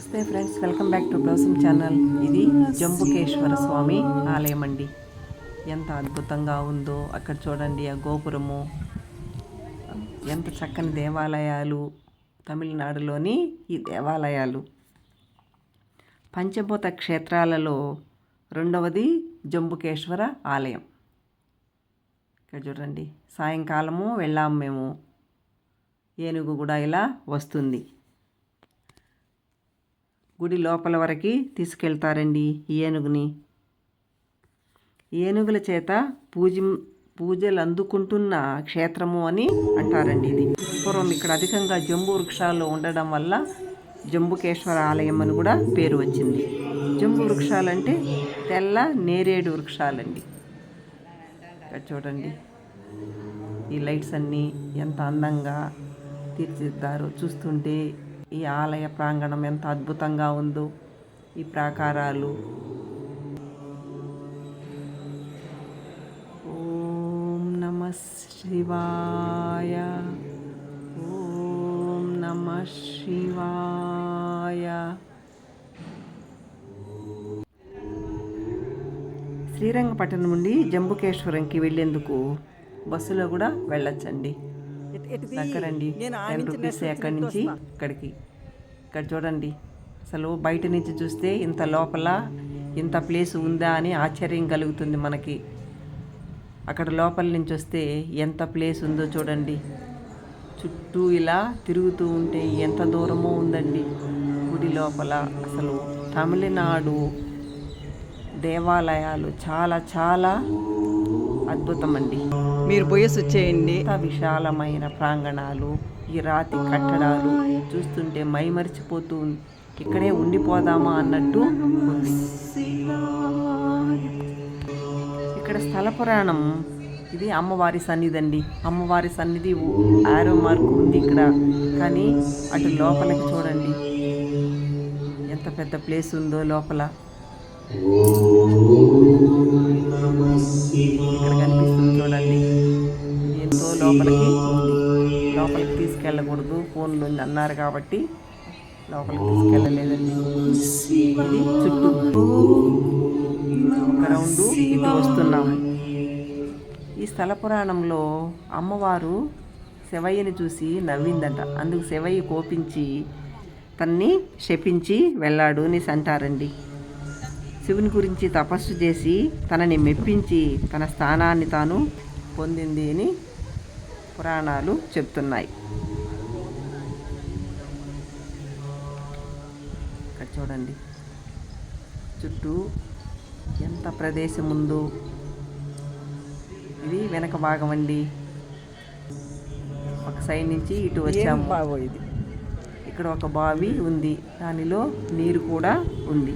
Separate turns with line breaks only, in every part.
నమస్తే friends welcome back to Blossom channel. ఇది జంబుకేశ్వర స్వామి ఆలయం అండి. ఎంత అద్భుతంగా ఉందో అక్కడ చూడండి ఆ గోపురము. ఎంత చక్కని దేవాలయాలు తమిళనాడులోని ఈ దేవాలయాలు. పంచభూత క్షేత్రాలలో రెండవది జంబుకేశ్వర ఆలయం. ఇక్కడ చూడండి సాయంకాలము వెళ్ళాము మేము. ఏనుగు కూడా ఇలా వస్తుంది. గుడి లోపల వరకు తీసుకెళ్తారండి ఈ ఏనుగుని. ఏనుగుల చేత పూజ పూజలు అందుకుంటున్న క్షేత్రము అని అంటారండి ఇది. పూర్వం ఇక్కడ అధికంగా జంబు వృక్షాలు ఉండడం వల్ల జంబుకేశ్వర ఆలయం అని కూడా పేరు వచ్చింది. జంబు వృక్షాలంటే తెల్ల నేరేడు వృక్షాలండి. ఇక్కడ చూడండి. ఈ లైట్స్ అన్నీ ఎంత అందంగా తీర్చిదిద్దారో చూస్తుంటే ఈ ఆలయ ప్రాంగణం ఎంత అద్భుతంగా ఉందో ఈ ప్రాకారాలు. ఓం నమ శివాయ. ఓం నమ శివాయ. శ్రీరంగపట్టణం నుండి జంబుకేశ్వరంకి వెళ్ళేందుకు బస్సులో కూడా వెళ్ళొచ్చండి. టెన్ రూపీస్ ఎక్కడి నుంచి? ఇక్కడికి. ఇక్కడ చూడండి. అసలు బయట నుంచి చూస్తే ఇంత లోపల ఇంత ప్లేస్ ఉందా అని ఆశ్చర్యం కలుగుతుంది మనకి. అక్కడ లోపల నుంచి వస్తే ఎంత ప్లేస్ ఉందో చూడండి. చుట్టూ ఇలా తిరుగుతూ ఉంటే ఎంత దూరమో ఉందండి. గుడి లోపల అసలు తమిళనాడు దేవాలయాలు చాలా చాలా అద్భుతమండి.
మీరు పోయేసి వచ్చేయండి.
విశాలమైన ప్రాంగణాలు ఈ రాతి కట్టడాలు చూస్తుంటే మైమరిచిపోతూ ఉంది. ఇక్కడే ఉండిపోదామా అన్నట్టు ఉంది. ఇక్కడ స్థల పురాణం. ఇది అమ్మవారి సన్నిధి అండి అమ్మవారి సన్నిధి ఆరో మార్కు ఉంది ఇక్కడ. కానీ అటు లోపలికి చూడండి. ఎంత పెద్ద ప్లేస్ ఉందో లోపల. ఇక్కడ కనిపిస్తుంది లోపలికి. ఉంది లోపలికి తీసుకెళ్ళకూడదు. ఫోన్లు అన్నారు కాబట్టి లోపలికి తీసుకెళ్ళలేదండి. చుట్టూ ఒక రౌండ్. ఇటు వస్తున్నాము ఈ స్థల పురాణంలో అమ్మవారు శివయ్యని చూసి నవ్విందట. అందుకు శివయ్య కోపించి తన్ని శపించి వెళ్ళాడు అనేసి అంటారండి. శివుని గురించి తపస్సు చేసి తనని మెప్పించి తన స్థానాన్ని తాను పొందింది అని పురాణాలు చెప్తున్నాయి. ఇక్కడ చూడండి. చుట్టూ ఎంత ప్రదేశం ఉందో ఇది వెనక భాగం అండి. ఒక సైడ్ నుంచి ఇటు వచ్చాము.
బాబో ఇది?
ఇక్కడ ఒక బావి ఉంది. దానిలో నీరు కూడా ఉంది.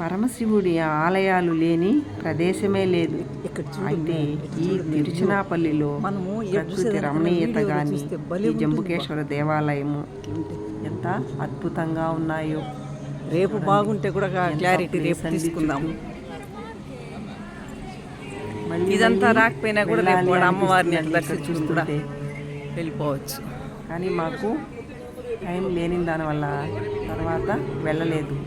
పరమశివుడి ఆలయాలు లేని ప్రదేశమే లేదు. అయితే ఈ తిరుచినాపల్లిలో
మనము
ప్రకృతి రమణీయత కానీ ఈ జంబుకేశ్వర దేవాలయము ఎంత అద్భుతంగా ఉన్నాయో.
రేపు బాగుంటే కూడా క్లారిటీ రేపు
place అండి
తీసుకుందాం.
చుట్టూ. మళ్ళీ
ఇదంతా రాకపోయినా కూడా రేపు అమ్మవారిని
చూస్తుంటే.
వెళ్ళిపోవచ్చు.
కానీ మాకు టైం లేని దానివల్ల తర్వాత వెళ్ళలేదు.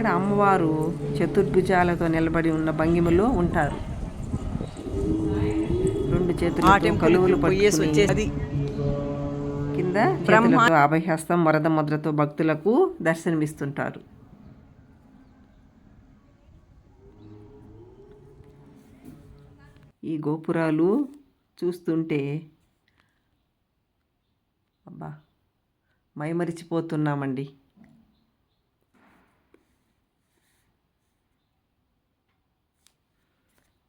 ఇక్కడ అమ్మవారు చతుర్భుజాలతో నిలబడి ఉన్న భంగిమలో ఉంటారు. రెండు
టెంపుల్
కలువులు పట్టుకుని కింద చేతులతో అభయహస్తం వరద ముద్రతో భక్తులకు దర్శనమిస్తుంటారు. ఈ గోపురాలు చూస్తుంటే అబ్బా మైమరిచిపోతున్నామండి.